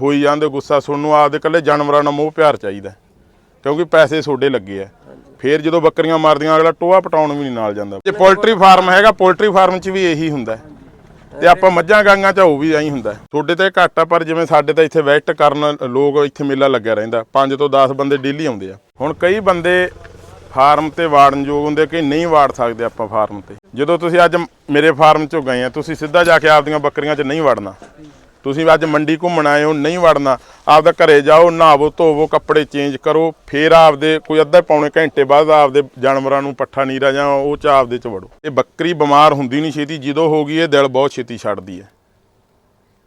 ਹੋਈ ਜਾਂਦੇ ਗੁੱਸਾ ਸੁਣਨ ਨੂੰ, ਆਪਦੇ ਕੱਲੇ ਜਾਨਵਰਾਂ ਨਾਲ ਮੋਹ ਪਿਆਰ ਚਾਹੀਦਾ ਕਿਉਂਕਿ ਪੈਸੇ ਸੋਡੇ ਲੱਗੇ ਆ ਫੇਰ ਜਦੋਂ ਬੱਕਰੀਆਂ ਮਾਰਦੀਆਂ, ਅਗਲਾ ਟੋਆ ਪਟਾਉਣ ਵੀ ਨਹੀਂ ਨਾਲ ਜਾਂਦਾ। ਜੇ ਪੋਲਟਰੀ ਫਾਰਮ ਹੈਗਾ, ਪੋਲਟਰੀ ਫਾਰਮ 'ਚ ਵੀ ਇਹੀ ਹੁੰਦਾ ਹੈ। ਤੇ ਆਪਾਂ ਮੱਝਾਂ ਗਾਂਗਾ 'ਚ ਉਹ ਵੀ ਐਂ ਹੁੰਦਾ ਤੁਹਾਡੇ ਤੇ ਘੱਟ ਆ, ਪਰ ਜਿਵੇਂ ਸਾਡੇ ਤਾਂ ਇੱਥੇ ਵੈਟ ਕਰਨ ਲੋਕ ਇੱਥੇ ਮੇਲਾ ਲੱਗਿਆ ਰਹਿੰਦਾ 5 ਤੋਂ 10 ਬੰਦੇ ਡੇਲੀ ਆਉਂਦੇ ਆ। ਹੁਣ ਕਈ ਬੰਦੇ ਫਾਰਮ ਤੇ ਵਾੜਨ ਯੋਗ ਹੁੰਦੇ ਕਿ ਨਹੀਂ ਵਾੜ ਸਕਦੇ ਆਪਾਂ ਫਾਰਮ ਤੇ। ਜਦੋਂ ਤੁਸੀਂ ਅੱਜ ਮੇਰੇ ਫਾਰਮ 'ਚੋਂ ਗਏ ਆ, ਤੁਸੀਂ ਸਿੱਧਾ ਜਾ ਕੇ ਆਪਦੀਆਂ ਬੱਕਰੀਆਂ 'ਚ ਨਹੀਂ ਵੜਨਾ। ਤੁਸੀਂ ਅੱਜ ਮੰਡੀ ਘੁੰਮਣ ਆਏ ਹੋ, ਨਹੀਂ ਵੜਨਾ। ਆਪਦਾ ਘਰੇ ਜਾਓ, ਨਹਾਵੋ, ਧੋਵੋ, ਕੱਪੜੇ ਚੇਂਜ ਕਰੋ, ਫੇਰ ਆਪਦੇ ਕੋਈ ਅੱਧਾ ਪੌਣੇ ਘੰਟੇ ਬਾਅਦ ਆਪਦੇ ਜਾਨਵਰਾਂ ਨੂੰ ਪੱਠਾ, ਨੀਰਾ ਜਾਂ ਉਹ ਚ ਆਪਦੇ ਚ ਵੜੋ। ਇਹ ਬੱਕਰੀ ਬਿਮਾਰ ਹੁੰਦੀ ਨਹੀਂ ਛੇਤੀ, ਜਦੋਂ ਹੋ ਗਈ ਇਹ ਦਿਲ ਬਹੁਤ ਛੇਤੀ ਛੱਡਦੀ ਹੈ।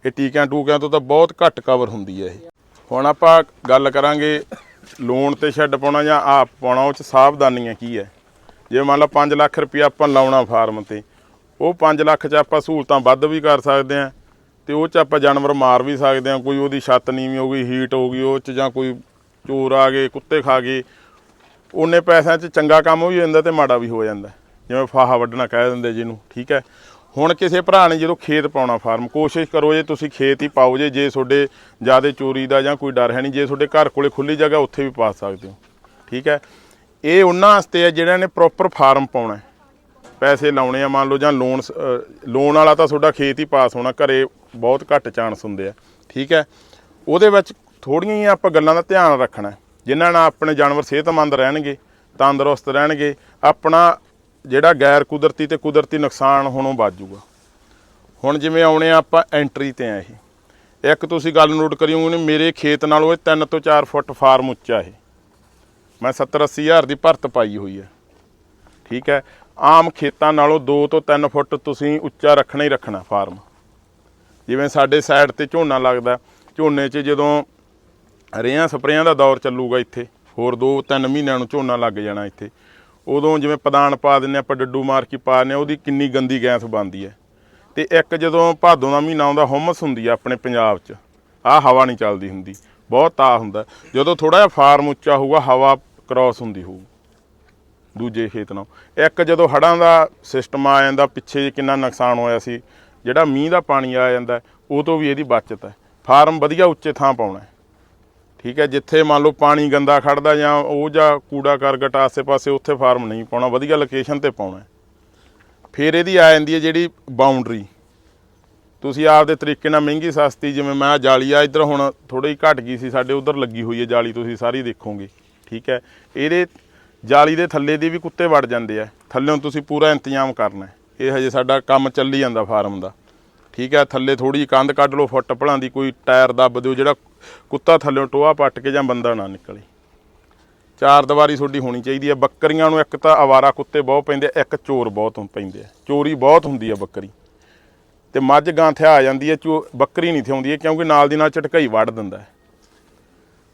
ਇਹ ਟੀਕਿਆਂ ਟੂਕਿਆਂ ਤੋਂ ਤਾਂ ਬਹੁਤ ਘੱਟ ਕਵਰ ਹੁੰਦੀ ਹੈ ਇਹ। ਹੁਣ ਆਪਾਂ ਗੱਲ ਕਰਾਂਗੇ ਲੋਨ ਤੇ ਛੱਡ ਪਾਉਣਾ ਜਾਂ ਆਪ ਪਾਉਣਾ, ਉਹ ਚ ਸਾਵਧਾਨੀਆਂ ਕੀ ਹੈ। ਜੇ ਮੰਨ ਲਓ 5 ਲੱਖ ਰੁਪਇਆ ਆਪਾਂ ਲਾਉਣਾ ਫਾਰਮ ਤੇ, ਉਹ 5 ਲੱਖ ਚ ਆਪਾਂ ਸਹੂਲਤਾਂ ਵੱਧ ਵੀ ਕਰ ਸਕਦੇ ਆ ਤੇ ਉਹ ਚ ਆਪਾਂ ਜਾਨਵਰ ਮਾਰ ਵੀ ਸਕਦੇ ਆ ਕੋਈ ਉਹਦੀ ਛੱਤ ਨੀਵੀਂ ਹੋ ਗਈ ਹੀਟ ਹੋ ਗਈ, ਉਹ ਚ ਜਾਂ ਕੋਈ ਚੋਰ ਆ ਗਏ, ਕੁੱਤੇ ਖਾ ਗਏ, ਉਹਨੇ ਪੈਸਿਆਂ 'ਚ ਚੰਗਾ ਕੰਮ ਵੀ ਹੋ ਜਾਂਦਾ ਤੇ ਮਾੜਾ ਵੀ ਹੋ ਜਾਂਦਾ। ਜਿਵੇਂ ਫਾਹਾ ਵੱਢਣਾ ਕਹਿ ਦਿੰਦੇ ਜਿਹਨੂੰ, ਠੀਕ ਹੈ? ਹੁਣ ਕਿਸੇ ਭਰਾ ਨੇ ਜਦੋਂ ਖੇਤ ਪਾਉਣਾ ਫਾਰਮ, ਕੋਸ਼ਿਸ਼ ਕਰੋ ਜੇ ਤੁਸੀਂ ਖੇਤ ਹੀ ਪਾਓ ਜੇ ਜੇ ਤੁਹਾਡੇ ਜ਼ਿਆਦਾ ਚੋਰੀ ਦਾ ਜਾਂ ਕੋਈ ਡਰ ਹੈ ਨਹੀਂ, ਜੇ ਤੁਹਾਡੇ ਘਰ ਕੋਲੇ ਖੁੱਲੀ ਜਗ੍ਹਾ ਉੱਥੇ ਵੀ ਪਾ ਸਕਦੇ ਹੋ, ਠੀਕ ਹੈ? ਇਹ ਉਹਨਾਂ ਵਾਸਤੇ ਹੈ ਜਿਹੜਿਆਂ ਨੇ ਪ੍ਰੋਪਰ ਫਾਰਮ ਪਾਉਣਾ ਪੈਸੇ ਲਾਉਣੇ ਆ ਮੰਨ ਲਓ ਜਾਂ ਲੋਨ ਲੋਨ ਵਾਲਾ ਤਾਂ ਤੁਹਾਡਾ ਖੇਤ ਹੀ ਪਾਸ ਹੋਣਾ ਘਰੇ ਬਹੁਤ ਘੱਟ ਚਾਂਸ ਹੁੰਦੇ ਆ ਠੀਕ ਹੈ? ਉਹਦੇ ਵਿੱਚ ਥੋੜੀਆਂ ਹੀ ਆਪਾਂ ਗੱਲਾਂ ਦਾ ਧਿਆਨ ਰੱਖਣਾ ਹੈ, ਜਿਨ੍ਹਾਂ ਨਾਲ ਆਪਣੇ ਜਾਨਵਰ ਸਿਹਤਮੰਦ ਰਹਿਣਗੇ ਤੰਦਰੁਸਤ ਰਹਿਣਗੇ ਆਪਣਾ ਜਿਹੜਾ ਗੈਰ ਕੁਦਰਤੀ ਤੇ ਕੁਦਰਤੀ ਨੁਕਸਾਨ ਹੋਣੋਂ ਬਚ ਜੂਗਾ ਹੁਣ ਜਿਵੇਂ ਆਉਣੇ ਆ ਆਪਾਂ ਐਂਟਰੀ ਤੇ ਆ ਇਹ। ਇੱਕ ਤੁਸੀਂ ਗੱਲ ਨੋਟ ਕਰਿਓ ਮੇਰੇ ਖੇਤ ਨਾਲੋਂ ਇਹ 3 ਤੋਂ 4 ਫੁੱਟ ਫਾਰਮ ਉੱਚਾ ਇਹ। ਮੈਂ 70 80 ਹਜ਼ਾਰ ਦੀ ਭਰਤ ਪਾਈ ਹੋਈ ਹੈ ਠੀਕ ਹੈ? ਆਮ ਖੇਤਾਂ ਨਾਲੋਂ 2 ਤੋਂ 3 ਫੁੱਟ ਤੁਸੀਂ ਉੱਚਾ ਰੱਖਣਾ ਹੀ ਰੱਖਣਾ ਫਾਰਮ। ਜਿਵੇਂ ਸਾਡੇ ਸਾਈਡ ਤੇ ਝੋਨਾ ਲੱਗਦਾ, ਝੋਨੇ 'ਚ ਜਦੋਂ ਰੇਹਾਂ ਸਪਰੇਆਂ ਦਾ ਦੌਰ ਚੱਲੂਗਾ ਇੱਥੇ, ਹੋਰ 2-3 ਮਹੀਨਿਆਂ ਨੂੰ ਝੋਨਾ ਲੱਗ ਜਾਣਾ ਇੱਥੇ। ਉਦੋਂ ਜਿਵੇਂ ਪਦਾਨ ਪਾ ਦਿੰਨੇ ਆਪਾਂ ਡੱਡੂ ਮਾਰ ਕੇ ਪਾ ਦਿੰਦੇ ਹਾਂ, ਉਹਦੀ ਕਿੰਨੀ ਗੰਦੀ ਗੈਸ ਬਣਦੀ ਹੈ। ਤੇ ਇੱਕ ਜਦੋਂ ਭਾਦੋਂ ਦਾ ਮਹੀਨਾ ਆਉਂਦਾ, ਹੁਮਸ ਹੁੰਦੀ ਆ ਆਪਣੇ ਪੰਜਾਬ 'ਚ। ਆਹ ਹਵਾ ਨਹੀਂ ਚੱਲਦੀ ਹੁੰਦੀ, ਬਹੁਤ ਤਾ ਹੁੰਦਾ। ਜਦੋਂ ਥੋੜਾ ਜਿਹਾ ਫਾਰਮ ਉੱਚਾ ਹੋਊਗਾ, ਹਵਾ ਕ੍ਰਾਸ ਹੁੰਦੀ ਹੋਊ। ਦੂਜੇ ਖੇਤ ਨਾਲ। ਇੱਕ ਜਦੋਂ ਹੜਾਂ ਦਾ ਸਿਸਟਮ ਆ ਜਾਂਦਾ, ਪਿੱਛੇ ਜਿਹੇ ਕਿੰਨਾ ਨੁਕਸਾਨ ਹੋਇਆ ਸੀ, ਜਿਹੜਾ ਮੀਂਹ ਦਾ ਪਾਣੀ ਆ ਜਾਂਦਾ, ਉਹ ਤੋਂ ਵੀ ਇਹਦੀ ਬਚਤ ਹੈ। ਫਾਰਮ ਵਧੀਆ ਉੱਚੇ ਥਾਂ ਪਾਉਣਾ ਠੀਕ ਹੈ, ਜਿੱਥੇ ਮੰਨ ਲਓ ਪਾਣੀ ਗੰਦਾ ਖੜਦਾ ਜਾਂ ਉਹ ਜਾਂ ਕੂੜਾ ਕਰਕਟ ਆਸੇ-ਪਾਸੇ ਉੱਥੇ ਫਾਰਮ ਨਹੀਂ ਪਾਉਣਾ, ਵਧੀਆ ਲੋਕੇਸ਼ਨ ਤੇ ਪਾਉਣਾ ਫਿਰ ਇਹਦੀ ਆ ਜਾਂਦੀ ਹੈ ਜਿਹੜੀ ਬਾਉਂਡਰੀ ਤੁਸੀਂ ਆਪਦੇ ਤਰੀਕੇ ਨਾਲ ਮਹਿੰਗੀ ਸਸਤੀ, ਜਿਵੇਂ ਮੈਂ ਜਾਲੀ ਆ, ਇੱਧਰ ਹੁਣ ਥੋੜੀ ਘਟ ਗਈ ਸੀ, ਸਾਡੇ ਉਧਰ ਲੱਗੀ ਹੋਈ ਹੈ ਜਾਲੀ, ਤੁਸੀਂ ਸਾਰੀ ਦੇਖੋਗੇ। ਠੀਕ ਹੈ, ਇਹਦੇ ਜਾਲੀ ਦੇ ਥੱਲੇ ਦੀ ਵੀ ਕੁੱਤੇ ਵੜ ਜਾਂਦੇ ਆ। ਥੱਲੇੋਂ ਤੁਸੀਂ ਪੂਰਾ ਇੰਤਜ਼ਾਮ ਕਰਨਾ ਇਹ ਹਜੇ ਸਾਡਾ ਕੰਮ ਚੱਲੀ ਜਾਂਦਾ ਫਾਰਮ ਦਾ। ਠੀਕ ਹੈ, ਥੱਲੇ ਥੋੜੀ ਕੰਧ ਕੱਢ ਲਓ, ਫੁੱਟ ਭਲਾਂ ਦੀ ਕੋਈ ਟਾਇਰ ਦੱਬ ਦਿਓ, ਜਿਹੜਾ ਕੁੱਤਾ ਥੱਲੇੋਂ ਟੋਆ ਪੱਟ ਕੇ ਜਾਂ ਬੰਦਾ ਨਾ ਨਿਕਲੇ। ਚਾਰ ਦੀਵਾਰੀ ਤੁਹਾਡੀ ਹੋਣੀ ਚਾਹੀਦੀ ਹੈ। ਬੱਕਰੀਆਂ ਨੂੰ ਇੱਕ ਤਾਂ ਆਵਾਰਾ ਕੁੱਤੇ ਬਹੁਤ ਪੈਂਦੇ ਆ, ਇੱਕ ਚੋਰ ਬਹੁਤ ਪੈਂਦੇ ਆ। ਚੋਰੀ ਬਹੁਤ ਹੁੰਦੀ ਆ ਬੱਕਰੀ। ਤੇ ਮੱਝ ਗਾਂ ਥਿਆ ਆ ਜਾਂਦੀ ਹੈ, ਚੋ ਬੱਕਰੀ ਨਹੀਂ ਥਿਆਉਂਦੀ ਹੈ ਕਿਉਂਕਿ ਨਾਲ ਦੀ ਨਾਲ ਝਟਕਾਈ ਵੱਢ ਦਿੰਦਾ ਹੈ।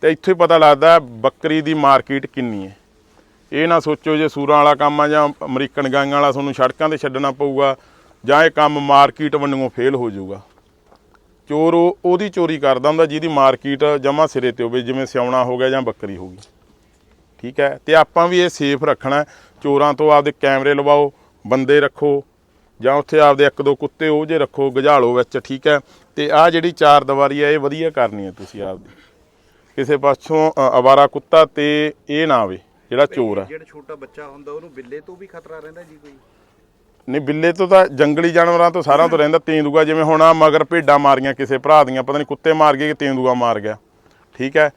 ਤੇ ਇੱਥੇ ਹੀ ਪਤਾ ਲੱਗਦਾ ਬੱਕਰੀ ਦੀ ਮਾਰਕੀਟ ਕਿੰਨੀ ਹੈ। ਇਹ ਨਾ ਸੋਚੋ ਜੇ ਸੂਰਾਂ ਵਾਲਾ ਕੰਮ ਆ ਜਾਂ ਅਮਰੀਕਨ ਗਾਂਆਂ ਵਾਲਾ ਤੁਹਾਨੂੰ ਸੜਕਾਂ ਤੇ ਛੱਡਣਾ ਪਊਗਾ ਜਾਂ ਇਹ ਕੰਮ ਮਾਰਕੀਟ ਵੰਡੋਂ ਫੇਲ ਹੋ ਜਾਊਗਾ। ਚੋਰ ਉਹ- ਉਹਦੀ ਚੋਰੀ ਕਰਦਾ ਹੁੰਦਾ ਜਿਹਦੀ ਮਾਰਕੀਟ ਜਮਾ ਸਿਰੇ ਤੇ ਹੋਵੇ, ਜਿਵੇਂ ਸਿਆਉਣਾ ਹੋ ਗਿਆ ਜਾਂ ਬੱਕਰੀ ਹੋ ਗਈ। ਠੀਕ ਹੈ? ਤੇ ਆਪਾਂ ਵੀ ਇਹ ਸੇਫ ਰੱਖਣਾ ਚੋਰਾਂ ਤੋਂ ਆਪਦੇ ਕੈਮਰੇ ਲਵਾਓ, ਬੰਦੇ ਰੱਖੋ, ਜਾਂ ਉੱਥੇ ਆਪਦੇ ਇੱਕ ਦੋ ਕੁੱਤੇ ਉਹ ਜੇ ਰੱਖੋ ਗਝਾਲੋ ਵਿੱਚ, ਠੀਕ ਹੈ? ਤੇ ਆਹ ਜਿਹੜੀ ਚਾਰ ਦੀਵਾਰੀ ਹੈ, ਇਹ ਵਧੀਆ ਕਰਨੀ ਹੈ ਤੁਸੀਂ ਆਪਦੀ। ਕਿਸੇ ਪਾਸੋਂ ਅਵਾਰਾ ਕੁੱਤਾ ਤੇ ਇਹ ਨਾ ਆਵੇ। ਜਿਹੜਾ ਚੋਰ ਹੈ ਜਿਹੜਾ ਛੋਟਾ ਬੱਚਾ ਹੁੰਦਾ ਉਹਨੂੰ ਬਿੱਲੇ ਤੋਂ ਵੀ ਖਤਰਾ ਰਹਿੰਦਾ ਜੀ ਕੋਈ? ਨਹੀਂ ਬਿੱਲੇ ਤੋਂ ਤਾਂ ਜੰਗਲੀ ਜਾਨਵਰਾਂ ਤੋਂ ਸਾਰਿਆਂ ਤੋਂ ਰਹਿੰਦਾ ਤੇਂਦੂਆ ਜਿਵੇਂ ਹੁਣ ਆ ਮਗਰ ਭੇਡਾਂ ਮਾਰੀਆਂ ਕਿਸੇ ਭਰਾ ਦੀਆਂ ਪਤਾ ਨਹੀਂ ਕੁੱਤੇ ਮਾਰ ਗਏ ਕਿ ਤੇਂਦੂਆ ਮਾਰ ਗਿਆ। ਠੀਕ ਹੈ?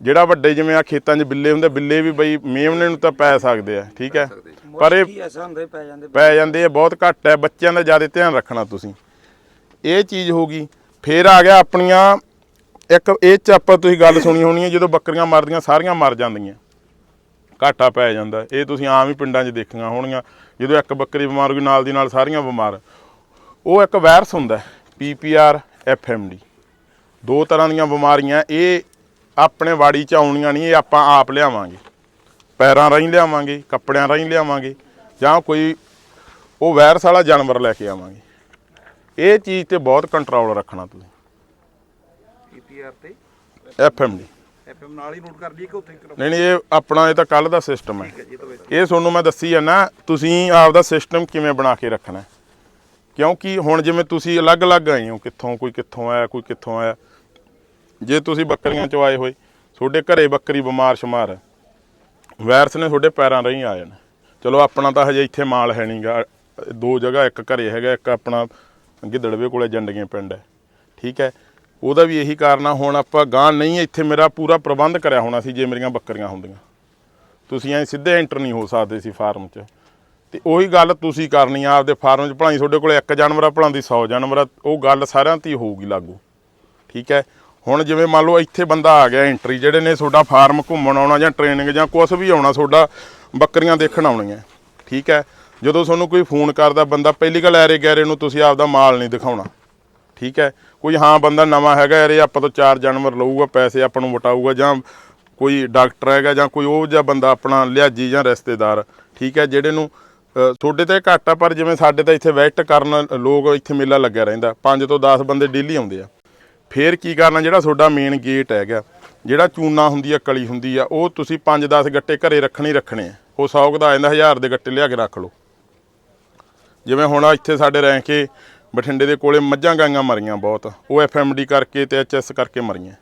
ਜਿਹੜਾ ਵੱਡੇ ਜਿਵੇਂ ਆ ਖੇਤਾਂ 'ਚ ਬਿੱਲੇ ਹੁੰਦੇ ਬਿੱਲੇ ਵੀ ਬਈ ਮੇਮਣੇ ਨੂੰ ਤਾਂ ਪੈ ਸਕਦੇ ਆ ਠੀਕ ਹੈ? ਪਰ ਇਹ ਕੀ ਐਸਾ ਹੁੰਦਾ ਪੈ ਜਾਂਦੇ ਪੈ ਜਾਂਦੇ ਆ ਬਹੁਤ ਘੱਟ ਹੈ ਬੱਚਿਆਂ ਦਾ ਜ਼ਿਆਦਾ ਧਿਆਨ ਰੱਖਣਾ ਤੁਸੀਂ। ਇਹ ਚੀਜ਼ ਹੋ ਗਈ ਫੇਰ ਆ ਗਿਆ ਆਪਣੀਆਂ ਇੱਕ ਇਹ ਚ ਆਪਾਂ ਤੁਸੀਂ ਗੱਲ ਸੁਣੀ ਹੋਣੀ ਹੈ ਜਦੋਂ ਬੱਕਰੀਆਂ ਮਰਦੀਆਂ ਸਾਰੀਆਂ ਮਰ ਜਾਂਦੀਆਂ। ਘਾਟਾ ਪੈ ਜਾਂਦਾ। ਇਹ ਤੁਸੀਂ ਆਮ ਹੀ ਪਿੰਡਾਂ 'ਚ ਦੇਖੀਆਂ ਹੋਣਗੀਆਂ ਜਦੋਂ ਇੱਕ ਬੱਕਰੀ ਬਿਮਾਰ ਹੋ ਗਈ ਨਾਲ ਦੀ ਨਾਲ ਸਾਰੀਆਂ ਬਿਮਾਰ। ਉਹ ਇੱਕ ਵਾਇਰਸ ਹੁੰਦਾ ਪੀਪੀਆਰ ਐਫਐਮਡੀ ਦੋ ਤਰ੍ਹਾਂ ਦੀਆਂ ਬਿਮਾਰੀਆਂ ਇਹ ਆਪਣੇ ਵਾੜੀ 'ਚ ਆਉਣੀਆਂ ਨਹੀਂ ਇਹ ਆਪਾਂ ਆਪ ਲਿਆਵਾਂਗੇ। ਪੈਰਾਂ ਰਾਹੀਂ ਲਿਆਵਾਂਗੇ ਕੱਪੜਿਆਂ ਰਾਹੀਂ ਲਿਆਵਾਂਗੇ ਜਾਂ ਕੋਈ ਉਹ ਵਾਇਰਸ ਵਾਲਾ ਜਾਨਵਰ ਲੈ ਕੇ ਆਵਾਂਗੇ। ਇਹ ਚੀਜ਼ ਤੇ ਬਹੁਤ ਕੰਟਰੋਲ ਰੱਖਣਾ ਤੁਸੀਂ। ਪੀਪੀਆਰ ਤੇ? ਐਫਐਮਡੀ ਐਫਐਮ ਨਾਲ ਹੀ ਨੋਟ ਕਰ ਲਈਏ ਕਿ ਉੱਥੇ ਕਰੋ ਨਹੀਂ ਨਹੀਂ ਇਹ ਆਪਣਾ ਇਹ ਤਾਂ ਕੱਲ ਦਾ ਸਿਸਟਮ ਹੈ। ਜੀ ਤਾਂ ਇਹ ਤੁਹਾਨੂੰ ਮੈਂ ਦੱਸੀ ਆ ਨਾ ਤੁਸੀਂ ਆਪਦਾ ਸਿਸਟਮ ਕਿਵੇਂ ਬਣਾ ਕੇ ਰੱਖਣਾ ਹੈ। ਕਿਉਂਕਿ ਹੁਣ ਜਿਵੇਂ ਤੁਸੀਂ ਅਲੱਗ-ਅਲੱਗ ਆਏ ਹੋ ਕਿੱਥੋਂ ਕੋਈ ਕਿੱਥੋਂ ਆਇਆ ਕੋਈ ਕਿੱਥੋਂ ਆਇਆ। ਜੇ ਤੁਸੀਂ ਬੱਕਰੀਆਂ ਚੋਂ ਆਏ ਹੋਏ ਤੁਹਾਡੇ ਘਰੇ ਬੱਕਰੀ ਬਿਮਾਰ ਸ਼ਮਾਰ ਹੈ। ਵਾਇਰਸ ਨੇ ਤੁਹਾਡੇ ਪੈਰਾਂ ਰਹੀ ਆ ਜਾਣਾ। ਚਲੋ ਆਪਣਾ ਤਾਂ ਹਜੇ ਇੱਥੇ ਮਾਲ ਹੈ ਨਹੀਂਗਾ। ਦੋ ਜਗ੍ਹਾ ਇੱਕ ਘਰੇ ਹੈਗਾ ਇੱਕ ਆਪਣਾ ਗਿੱਦੜਵੇ ਕੋਲੇ ਜੰਡਗੀਆਂ ਪਿੰਡ ਹੈ। ਠੀਕ ਹੈ? ਉਹਦਾ ਵੀ ਇਹੀ ਕਾਰਨ ਆ, ਹੁਣ ਆਪਾਂ ਗਾਂ ਨਹੀਂ, ਇੱਥੇ ਮੇਰਾ ਪੂਰਾ ਪ੍ਰਬੰਧ ਕਰਿਆ ਹੋਣਾ ਸੀ ਜੇ ਮੇਰੀਆਂ ਬੱਕਰੀਆਂ ਹੁੰਦੀਆਂ। ਤੁਸੀਂ ਐ ਸਿੱਧੇ ਐਂਟਰ ਨਹੀਂ ਹੋ ਸਕਦੇ ਸੀ ਫਾਰਮ 'ਚ। ਤੇ ਉਹੀ ਗੱਲ ਤੁਸੀਂ ਕਰਨੀ ਆ, ਆਪਦੇ ਫਾਰਮ 'ਚ ਭਲਾਈ, ਤੁਹਾਡੇ ਕੋਲ ਇੱਕ ਜਾਨਵਰ ਆ ਭਲਾਂਦੀ 100 ਜਾਨਵਰ ਆ, ਉਹ ਗੱਲ ਸਾਰਿਆਂ ਤੇ ਹੀ ਹੋਊਗੀ ਲਾਗੂ। ਠੀਕ ਹੈ? ਹੁਣ ਜਿਵੇਂ ਮੰਨ ਲਓ ਇੱਥੇ ਬੰਦਾ ਆ ਗਿਆ ਐਂਟਰੀ ਜਿਹੜੇ ਨੇ ਤੁਹਾਡਾ ਫਾਰਮ ਘੁੰਮਣ ਆਉਣਾ ਜਾਂ ਟ੍ਰੇਨਿੰਗ ਜਾਂ ਕੁਝ ਵੀ ਆਉਣਾ, ਤੁਹਾਡਾ ਬੱਕਰੀਆਂ ਦੇਖਣ ਆਉਣੀਆਂ। ਠੀਕ ਹੈ? ਜਦੋਂ ਤੁਹਾਨੂੰ ਕੋਈ ਫੋਨ ਕਰਦਾ, ਬੰਦਾ ਪਹਿਲੀ ਗੱਲ ਐਰੇ ਗੈਰੇ ਨੂੰ ਤੁਸੀਂ ਆਪਦਾ ਮਾਲ ਨਹੀਂ ਦਿਖਾਉਣਾ। ਠੀਕ ਹੈ? ਕੋਈ ਹਾਂ ਬੰਦਾ ਨਵਾਂ ਹੈਗਾ ਯਾਰ, ਇਹ ਆਪਾਂ ਤੋਂ ਚਾਰ ਜਾਨਵਰ ਲਊਗਾ, ਪੈਸੇ ਆਪਾਂ ਨੂੰ ਵਟਾਊਗਾ ਜਾਂ ਕੋਈ ਡਾਕਟਰ ਹੈਗਾ ਜਾਂ ਕੋਈ ਉਹ ਜਿਹਾ ਬੰਦਾ ਆਪਣਾ ਲਿਆਜੀ ਜਾਂ ਰਿਸ਼ਤੇਦਾਰ, ਠੀਕ ਹੈ? ਜਿਹੜੇ ਨੂੰ ਤੁਹਾਡੇ ਤੇ ਘੱਟ ਆ, ਪਰ ਜਿਵੇਂ ਸਾਡੇ ਤਾਂ ਇੱਥੇ ਵੈਟ ਕਰਨ ਲੋਕ ਇੱਥੇ ਮੇਲਾ ਲੱਗਿਆ ਰਹਿੰਦਾ 5 ਤੋਂ 10 ਬੰਦੇ ਡੇਲੀ ਆਉਂਦੇ ਆ। ਫੇਰ ਕੀ ਕਰਨਾ ਜਿਹੜਾ ਤੁਹਾਡਾ ਮੇਨ ਗੇਟ ਹੈਗਾ, ਜਿਹੜਾ ਚੂਨਾ ਹੁੰਦੀ ਆ, ਕਲੀ ਹੁੰਦੀ ਆ, ਉਹ ਤੁਸੀਂ 5-10 ਗੱਟੇ ਘਰੇ ਰੱਖਣੇ ਹੀ ਰੱਖਣੇ ਆ। ਉਹ 100 ਦਾ ਆ ਜਾਂਦਾ 1000 ਦੇ ਗੱਟੇ ਲਿਆ ਕੇ ਰੱਖ ਲਓ। ਜਿਵੇਂ ਹੁਣ ਇੱਥੇ ਸਾਡੇ ਰਹਿ ਕੇ ਬਠਿੰਡੇ ਦੇ ਕੋਲੇ ਮੱਝਾਂ ਗਾਈਆਂ ਮਰੀਆਂ ਬਹੁਤ। ਉਹ ਐਫਐਮਡੀ ਕਰਕੇ ਤੇ ਐਚਐਸ ਕਰਕੇ ਮਰੀਆਂ।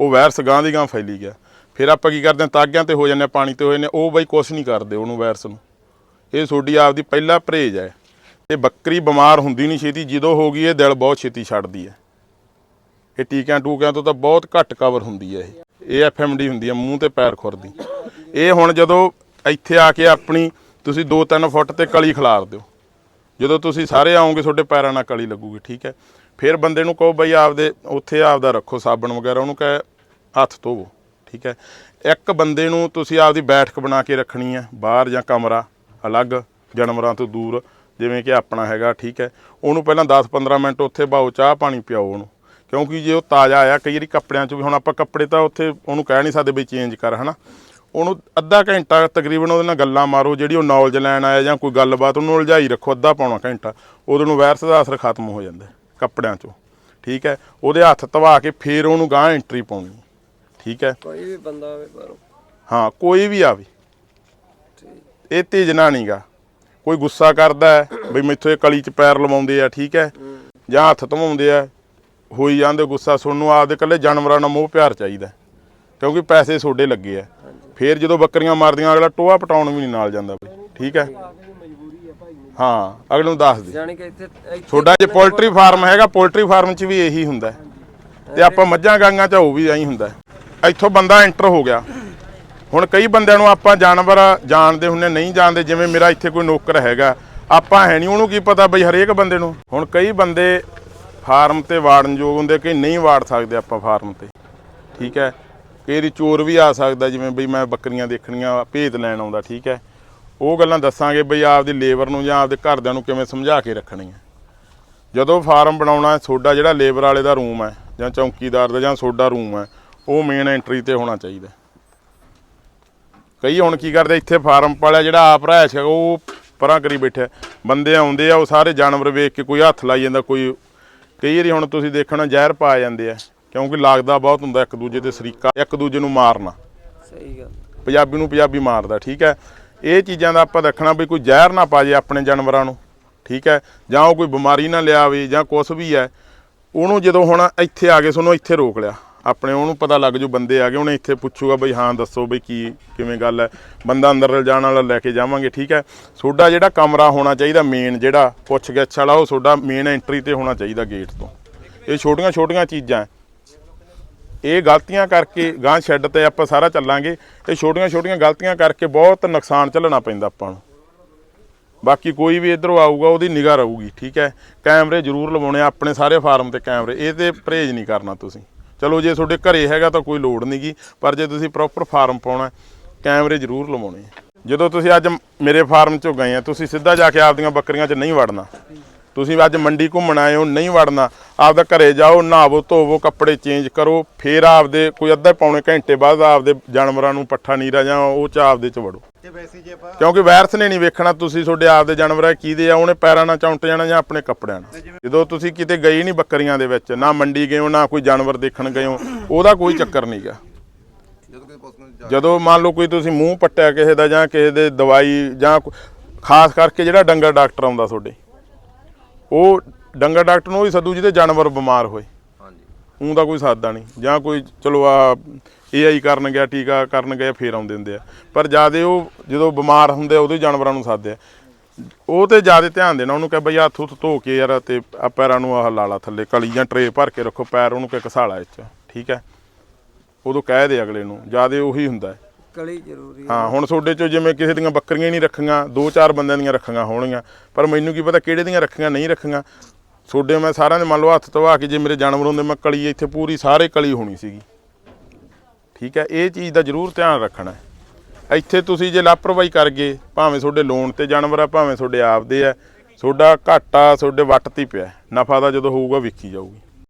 ਉਹ ਵਾਇਰਸ ਗਾਂ ਦੀ ਗਾਂ ਫੈਲੀ ਗਿਆ। ਫਿਰ ਆਪਾਂ ਕੀ ਕਰਦੇ ਹਾਂ? ਤਾਗਿਆਂ ਤੇ ਹੋ ਜਾਂਦੇ ਹਾਂ, ਪਾਣੀ ਤੇ ਹੋਏ ਨੇ ਉਹ ਬਈ ਕੁਛ ਨਹੀਂ ਕਰਦੇ ਉਹਨੂੰ ਵਾਇਰਸ ਨੂੰ। ਇਹ ਤੁਹਾਡੀ ਆਪਦੀ ਪਹਿਲਾ ਪਰਹੇਜ ਹੈ। ਇਹ ਬੱਕਰੀ ਬਿਮਾਰ ਹੁੰਦੀ ਨਹੀਂ ਛੇਤੀ। ਜਦੋਂ ਹੋ ਗਈ ਇਹ ਦਿਲ ਬਹੁਤ ਛੇਤੀ ਛੱਡਦੀ ਹੈ। ਇਹ ਟੀਕਿਆਂ ਟੂਕਿਆਂ ਤੋਂ ਤਾਂ ਬਹੁਤ ਘੱਟ ਕਵਰ ਹੁੰਦੀ ਹੈ ਇਹ। ਇਹ ਐਫਐਮਡੀ ਹੁੰਦੀ ਹੈ ਮੂੰਹ ਤੇ ਪੈਰ ਖੁਰਦੀ। ਇਹ ਹੁਣ ਜਦੋਂ ਇੱਥੇ ਆ ਕੇ ਆਪਣੀ ਤੁਸੀਂ 2-3 ਫੁੱਟ ਤੇ ਕਲੀ ਖਿਲਾਰ ਦਿਓ। ਜਦੋਂ ਤੁਸੀਂ ਸਾਰੇ ਆਓਗੇ, ਤੁਹਾਡੇ ਪੈਰਾਂ ਨਾਲ ਕਲੀ ਲੱਗੂਗੀ, ਠੀਕ ਹੈ? ਫਿਰ ਬੰਦੇ ਨੂੰ ਕਹੋ ਬਈ ਆਪਦੇ, ਉੱਥੇ ਆਪਦਾ ਰੱਖੋ ਸਾਬਣ ਵਗੈਰਾ, ਉਹਨੂੰ ਕਹੇ ਹੱਥ ਧੋਵੋ, ਠੀਕ ਹੈ? ਇੱਕ ਬੰਦੇ ਨੂੰ ਤੁਸੀਂ ਆਪਦੀ ਬੈਠਕ ਬਣਾ ਕੇ ਰੱਖਣੀ ਹੈ, ਬਾਹਰ ਜਾਂ ਕਮਰਾ, ਅਲੱਗ, ਜਾਨਵਰਾਂ ਤੋਂ ਦੂਰ, ਜਿਵੇਂ ਕਿ ਆਪਣਾ ਹੈਗਾ, ਠੀਕ ਹੈ? ਉਹਨੂੰ ਪਹਿਲਾਂ 10-15 ਮਿੰਟ ਉੱਥੇ ਬਾਓ ਚਾਹ ਪਾਣੀ ਪਿਆਓ ਉਹਨੂੰ। ਕਿਉਂਕਿ ਜੇ ਉਹ ਤਾਜ਼ਾ ਆਇਆ, ਕਈ ਵਾਰੀ ਕੱਪੜਿਆਂ 'ਚ ਵੀ, ਹੁਣ ਆਪਾਂ ਕੱਪੜੇ ਤਾਂ ਉੱਥੇ ਉਹਨੂੰ ਕਹਿ ਨਹੀਂ ਸਕਦੇ ਬਈ ਚੇਂਜ ਕਰ, ਹਨਾ? ਉਹਨੂੰ ਅੱਧਾ ਘੰਟਾ ਤਕਰੀਬਨ ਉਹਦੇ ਨਾਲ ਗੱਲਾਂ ਮਾਰੋ ਜਿਹੜੀ ਉਹ ਨੌਲੇਜ ਲੈਣ ਆਇਆ ਜਾਂ ਕੋਈ ਗੱਲਬਾਤ ਉਹਨੂੰ ਉਲਝਾਈ ਰੱਖੋ ਅੱਧਾ ਪੌਣਾ ਘੰਟਾ। ਉਹਦੇ ਨੂੰ ਵਾਇਰਸ ਦਾ ਅਸਰ ਖਤਮ ਹੋ ਜਾਂਦਾ ਕੱਪੜਿਆਂ 'ਚੋਂ। ਠੀਕ ਹੈ? ਉਹਦੇ ਹੱਥ ਧਵਾ ਕੇ ਫੇਰ ਉਹਨੂੰ ਗਾਂ ਐਂਟਰੀ ਪਾਉਣੀ। ਠੀਕ ਹੈ? ਕੋਈ ਵੀ ਬੰਦਾ ਆਵੇ ਬਾਹਰੋਂ। ਹਾਂ ਕੋਈ ਵੀ ਆਵੇ। ਇਹ ਤੇਜਨਾ ਨਹੀਂਗਾ। ਕੋਈ ਗੁੱਸਾ ਕਰਦਾ ਹੈ ਬਈ ਮੈਥੋਂ ਇਹ ਕਲੀ 'ਚ ਪੈਰ ਲਵਾਉਂਦੇ ਆ ਠੀਕ ਹੈ? ਜਾਂ ਹੱਥ ਧਵਾਉਂਦੇ ਆ ਹੋਈ ਜਾਂਦੇ ਗੁੱਸਾ ਸੁਣਨ ਨੂੰ ਆਪਦੇ ਕੱਲੇ ਜਾਨਵਰਾਂ ਨਾਲ ਮੋਹ ਪਿਆਰ ਚਾਹੀਦਾ ਕਿਉਂਕਿ ਪੈਸੇ ਤੁਹਾਡੇ ਲੱਗੇ ਆ। ਫੇਰ ਜਦੋਂ ਬੱਕਰੀਆਂ ਮਾਰਦੀਆਂ ਅਗਲਾ ਟੋਆ ਪਟਾਉਣ ਵੀ ਨਹੀਂ ਨਾਲ ਜਾਂਦਾ ਬਈ। ਠੀਕ ਹੈ? ਹਾਂ ਅਗਲੇ ਨੂੰ ਦੱਸ ਦੇ। ਜਾਣੀ ਕਿ ਇੱਥੇ ਇੱਥੇ ਤੁਹਾਡਾ ਜੇ ਪੋਲਟਰੀ ਫਾਰਮ ਹੈਗਾ ਪੋਲਟਰੀ ਫਾਰਮ 'ਚ ਵੀ ਇਹੀ ਹੁੰਦਾ ਹੈ। ਤੇ ਆਪਾਂ ਮੱਝਾਂ ਗਾਂਗਾਂ 'ਚ ਉਹ ਵੀ ਐਂ ਹੁੰਦਾ ਹੈ। ਇੱਥੋਂ ਬੰਦਾ ਐਂਟਰ ਹੋ ਗਿਆ। ਹੁਣ ਕਈ ਬੰਦਿਆਂ ਨੂੰ ਆਪਾਂ ਜਾਨਵਰ ਜਾਣਦੇ ਹੁੰਨੇ ਨਹੀਂ ਜਾਣਦੇ ਜਿਵੇਂ ਮੇਰਾ ਇੱਥੇ ਕੋਈ ਨੌਕਰ ਹੈਗਾ ਆਪਾਂ ਹੈ ਨਹੀਂ ਉਹਨੂੰ ਕੀ ਪਤਾ ਬਈ ਹਰੇਕ ਬੰਦੇ ਨੂੰ? ਹੁਣ ਕਈ ਬੰਦੇ ਫਾਰਮ ਤੇ ਵਾੜਨਯੋਗ ਹੁੰਦੇ ਕਿ ਨਹੀਂ ਵਾੜ ਸਕਦੇ ਆਪਾਂ ਫਾਰਮ ਤੇ। ਠੀਕ ਹੈ? ਕਈ ਵਾਰੀ ਚੋਰ ਵੀ ਆ ਸਕਦਾ, ਜਿਵੇਂ ਬਈ ਮੈਂ ਬੱਕਰੀਆਂ ਦੇਖਣੀਆਂ, ਭੇਤ ਲੈਣ ਆਉਂਦਾ, ਠੀਕ ਹੈ। ਉਹ ਗੱਲਾਂ ਦੱਸਾਂਗੇ ਬਈ ਆਪਦੀ ਲੇਬਰ ਨੂੰ ਜਾਂ ਆਪਦੇ ਘਰਦਿਆਂ ਨੂੰ ਕਿਵੇਂ ਸਮਝਾ ਕੇ ਰੱਖਣੀ ਹੈ। ਜਦੋਂ ਫਾਰਮ ਬਣਾਉਣਾ ਹੈ ਤੁਹਾਡਾ ਜਿਹੜਾ ਲੇਬਰ ਵਾਲੇ ਦਾ ਰੂਮ ਹੈ, ਜਾਂ ਚੌਕੀਦਾਰ ਦਾ ਜਾਂ ਤੁਹਾਡਾ ਰੂਮ ਹੈ, ਉਹ ਮੇਨ ਐਂਟਰੀ ਤੇ ਹੋਣਾ ਚਾਹੀਦਾ ਕਈ ਹੁਣ ਕੀ ਕਰਦੇ, ਇੱਥੇ ਫਾਰਮ ਪਾਲਿਆ ਜਿਹੜਾ ਆਪ ਰਹਿ ਹੈਗਾ, ਉਹ ਪਰਾਂ ਕਰੀ ਬੈਠਾ ਬੰਦੇ ਆਉਂਦੇ ਆ, ਉਹ ਸਾਰੇ ਜਾਨਵਰ ਵੇਖ ਕੇ ਕੋਈ ਹੱਥ ਲਾਈ ਜਾਂਦਾ, ਕੋਈ ਕਈ ਵਾਰੀ ਹੁਣ ਤੁਸੀਂ ਦੇਖਣਾ, ਜ਼ਹਿਰ ਪਾ ਜਾਂਦੇ ਆ। ਕਿਉਂਕਿ ਲੱਗਦਾ ਬਹੁਤ ਹੁੰਦਾ ਇੱਕ ਦੂਜੇ ਤੇ ਸਰੀਕਾ ਇੱਕ ਦੂਜੇ ਨੂੰ ਮਾਰਨਾ। ਸਹੀ ਗੱਲ। ਪੰਜਾਬੀ ਨੂੰ ਪੰਜਾਬੀ ਮਾਰਦਾ ਠੀਕ ਹੈ? ਇਹ ਚੀਜ਼ਾਂ ਦਾ ਆਪਾਂ ਦੇਖਣਾ ਵੀ ਕੋਈ ਜ਼ਹਿਰ ਨਾ ਪਾ ਜੇ ਆਪਣੇ ਜਾਨਵਰਾਂ ਨੂੰ ਠੀਕ ਹੈ? ਜਾਂ ਉਹ ਕੋਈ ਬਿਮਾਰੀ ਨਾ ਲਿਆਵੇ ਜਾਂ ਕੁਝ ਵੀ ਹੈ ਉਹਨੂੰ ਜਦੋਂ ਹੁਣ ਇੱਥੇ ਆ ਗਏ ਤੁਹਾਨੂੰ ਇੱਥੇ ਰੋਕ ਲਿਆ ਆਪਣੇ ਉਹਨੂੰ ਪਤਾ ਲੱਗ ਜੂ ਬੰਦੇ ਆ ਗਏ ਉਹਨੇ ਇੱਥੇ ਪੁੱਛੂਗਾ ਬਈ ਹਾਂ ਦੱਸੋ ਬਈ ਕੀ ਕਿਵੇਂ ਗੱਲ ਹੈ? ਬੰਦਾ ਅੰਦਰ ਲਿਜਾਣ ਵਾਲਾ ਲੈ ਕੇ ਜਾਵਾਂਗੇ ਠੀਕ ਹੈ? ਤੁਹਾਡਾ ਜਿਹੜਾ ਕਮਰਾ ਹੋਣਾ ਚਾਹੀਦਾ ਮੇਨ ਜਿਹੜਾ ਪੁੱਛ ਗਿੱਛ ਵਾਲਾ ਉਹ ਤੁਹਾਡਾ ਮੇਨ ਐਂਟਰੀ ਤੇ ਹੋਣਾ ਚਾਹੀਦਾ ਗੇਟ ਤੋਂ। ਇਹ ਛੋਟੀਆਂ ਛੋਟੀਆਂ ਚੀਜ਼ਾਂ ਇਹ ਗਲਤੀਆਂ ਕਰਕੇ ਗਾਂ ਸ਼ੈੱਡ ਤੇ ਆਪਾਂ ਸਾਰਾ ਚੱਲਾਂਗੇ, ਇਹ ਛੋਟੀਆਂ ਛੋਟੀਆਂ ਗਲਤੀਆਂ ਕਰਕੇ ਬਹੁਤ ਨੁਕਸਾਨ ਝੱਲਣਾ ਪੈਂਦਾ ਆਪਾਂ ਨੂੰ। ਬਾਕੀ ਕੋਈ ਵੀ ਇਧਰੋਂ ਆਊਗਾ, ਉਹਦੀ ਨਿਗਾਹ ਰਹੂਗੀ, ਠੀਕ ਹੈ? ਕੈਮਰੇ ਜ਼ਰੂਰ ਲਵਾਉਣੇ ਆ, ਆਪਣੇ ਸਾਰੇ ਫਾਰਮ ਤੇ ਕੈਮਰੇ, ਇਹ ਤੇ ਪਰਹੇਜ਼ ਨਹੀਂ ਕਰਨਾ ਤੁਸੀਂ। ਚਲੋ, ਜੇ ਤੁਹਾਡੇ ਘਰੇ ਹੈਗਾ ਤਾਂ ਕੋਈ ਲੋੜ ਨਹੀਂਗੀ ਪਰ ਜੇ ਤੁਸੀਂ ਪ੍ਰੋਪਰ ਫਾਰਮ ਪਾਉਣਾ, ਕੈਮਰੇ ਜ਼ਰੂਰ ਲਵਾਉਣੇ ਜਦੋਂ ਤੁਸੀਂ ਅੱਜ ਮੇਰੇ ਫਾਰਮ 'ਚੋਂ ਗਏ ਆ, ਤੁਸੀਂ ਸਿੱਧਾ ਜਾ ਕੇ ਆਪਦੀਆਂ ਬੱਕਰੀਆਂ 'ਚ ਨਹੀਂ ਵੜਨਾ। ਤੁਸੀਂ ਅੱਜ ਮੰਡੀ ਘੁੰਮਣ ਆਏ ਹੋ ਨਹੀਂ ਵੜਨਾ। ਆਪਦਾ ਘਰੇ ਜਾਓ ਨਹਾਵੋ ਧੋਵੋ ਕੱਪੜੇ ਚੇਂਜ ਕਰੋ ਫੇਰ ਆਪਦੇ ਕੋਈ ਅੱਧਾ ਪੌਣੇ ਘੰਟੇ ਬਾਅਦ ਆਪਦੇ ਜਾਨਵਰਾਂ ਨੂੰ ਪੱਠਾ ਨੀਰਾ ਜਾਂ ਉਹ ਚ ਆਪਦੇ ਚ ਵੜੋ। ਤੇ ਵੈਸੇ ਜੇ ਆਪਾਂ ਕਿਉਂਕਿ ਵਾਇਰਸ ਨੇ ਨਹੀਂ ਵੇਖਣਾ ਤੁਸੀਂ ਤੁਹਾਡੇ ਆਪਦੇ ਜਾਨਵਰ ਆ ਕਿਹਦੇ ਆ ਉਹਨੇ ਪੈਰਾਂ ਨਾਲ ਚੌਂਟ ਜਾਣਾ ਜਾਂ ਆਪਣੇ ਕੱਪੜਿਆਂ ਨਾਲ। ਜਦੋਂ ਤੁਸੀਂ ਕਿਤੇ ਗਏ ਨਹੀਂ ਬੱਕਰੀਆਂ ਦੇ ਵਿੱਚ ਨਾ ਮੰਡੀ ਗਏ ਹੋ ਨਾ ਕੋਈ ਜਾਨਵਰ ਦੇਖਣ ਗਏ ਹੋ ਉਹਦਾ ਕੋਈ ਚੱਕਰ ਨਹੀਂਗਾ ਜਦੋਂ ਮੰਨ ਲਓ ਕੋਈ ਤੁਸੀਂ ਮੂੰਹ ਪੱਟਿਆ ਕਿਸੇ ਦਾ ਜਾਂ ਕਿਸੇ ਦੇ ਦਵਾਈ ਜਾਂ ਖਾਸ ਕਰਕੇ ਜਿਹੜਾ ਡੰਗਰ ਡਾਕਟਰ ਆਉਂਦਾ ਤੁਹਾਡੇ। ਉਹ ਡੰਗਰ ਡਾਕਟਰ ਨੂੰ ਹੀ ਸੱਦੂ ਜਿਹਦੇ ਜਾਨਵਰ ਬਿਮਾਰ ਹੋਏ। ਹਾਂਜੀ। ਦਾ ਕੋਈ ਸਾਦਾ ਨਹੀਂ। ਜਾਂ ਕੋਈ ਚਲੋ ਆ ਏਆਈ ਕਰਨ ਗਿਆ ਟੀਕਾ ਕਰਨ ਗਿਆ ਫੇਰ ਆਉਂਦੇ ਹੁੰਦੇ ਆ। ਪਰ ਜਿਆਦੇ ਉਹ ਜਦੋਂ ਬਿਮਾਰ ਹੁੰਦੇ ਆ ਉਦੋਂ ਜਾਨਵਰਾਂ ਨੂੰ ਸਾਦੇ ਆ। ਉਹ ਤੇ ਜ਼ਿਆਦਾ ਧਿਆਨ ਦੇਣਾ ਉਹਨੂੰ ਕਹੇ ਬਈ ਹੱਥ ਹੁੱਥ ਧੋ ਕੇ ਯਾਰ ਤੇ ਆ ਪੈਰਾਂ ਨੂੰ ਆਹ ਲਾਲਾ ਥੱਲੇ ਕਲੀ ਜਾਂ ਟਰੇ ਭਰ ਕੇ ਰੱਖੋ ਪੈਰ ਉਹਨੂੰ ਕਿ ਘਸਾਲਾ ਇਹ ਚ ਠੀਕ ਹੈ। ਉਦੋਂ ਕਹਿ ਦੇ ਅਗਲੇ ਨੂੰ। ਜਿਆਦੇ ਉਹੀ ਹੁੰਦਾ ਹੈ। ਕਲੀ ਜ਼ਰੂਰੀ ਹਾਂ, ਹੁਣ ਤੁਹਾਡੇ ਚੋਂ ਜਿਵੇਂ ਕਿਸੇ ਦੀਆਂ ਬੱਕਰੀਆਂ ਨਹੀਂ ਰੱਖੀਆਂ, ਦੋ ਚਾਰ ਬੰਦਿਆਂ ਦੀਆਂ ਰੱਖੀਆਂ ਹੋਣਗੀਆਂ, ਪਰ ਮੈਨੂੰ ਕੀ ਪਤਾ ਕਿਹੜੇ ਦੀਆਂ ਰੱਖੀਆਂ, ਨਹੀਂ ਰੱਖੀਆਂ। ਤੁਹਾਡੇ ਮੈਂ ਸਾਰਿਆਂ ਦੇ ਮੰਨ ਲਓ ਹੱਥ ਧਵਾ ਕੇ ਜੇ ਮੇਰੇ ਜਾਨਵਰ ਹੁੰਦੇ ਮੈਂ ਕਲੀ, ਇੱਥੇ ਪੂਰੀ ਸਾਰੇ ਕਲੀ ਹੋਣੀ ਸੀਗੀ। ਠੀਕ ਹੈ, ਇਹ ਚੀਜ਼ ਦਾ ਜ਼ਰੂਰ ਧਿਆਨ ਰੱਖਣਾ ਹੈ। ਇੱਥੇ ਤੁਸੀਂ ਜੇ ਲਾਪਰਵਾਹੀ ਕਰ ਗਏ, ਭਾਵੇਂ ਤੁਹਾਡੇ ਲੋਨ ਤੇ ਜਾਨਵਰ ਆ, ਭਾਵੇਂ ਤੁਹਾਡੇ ਆਪਦੇ ਆ, ਤੁਹਾਡਾ ਘਾਟਾ, ਤੁਹਾਡੇ ਵੱਟ ਤੇ ਹੀ। ਪਿਆ ਨਫਾ ਦਾ ਜਦੋਂ ਹੋਊਗਾ, ਵੇਖੀ ਜਾਊਗੀ।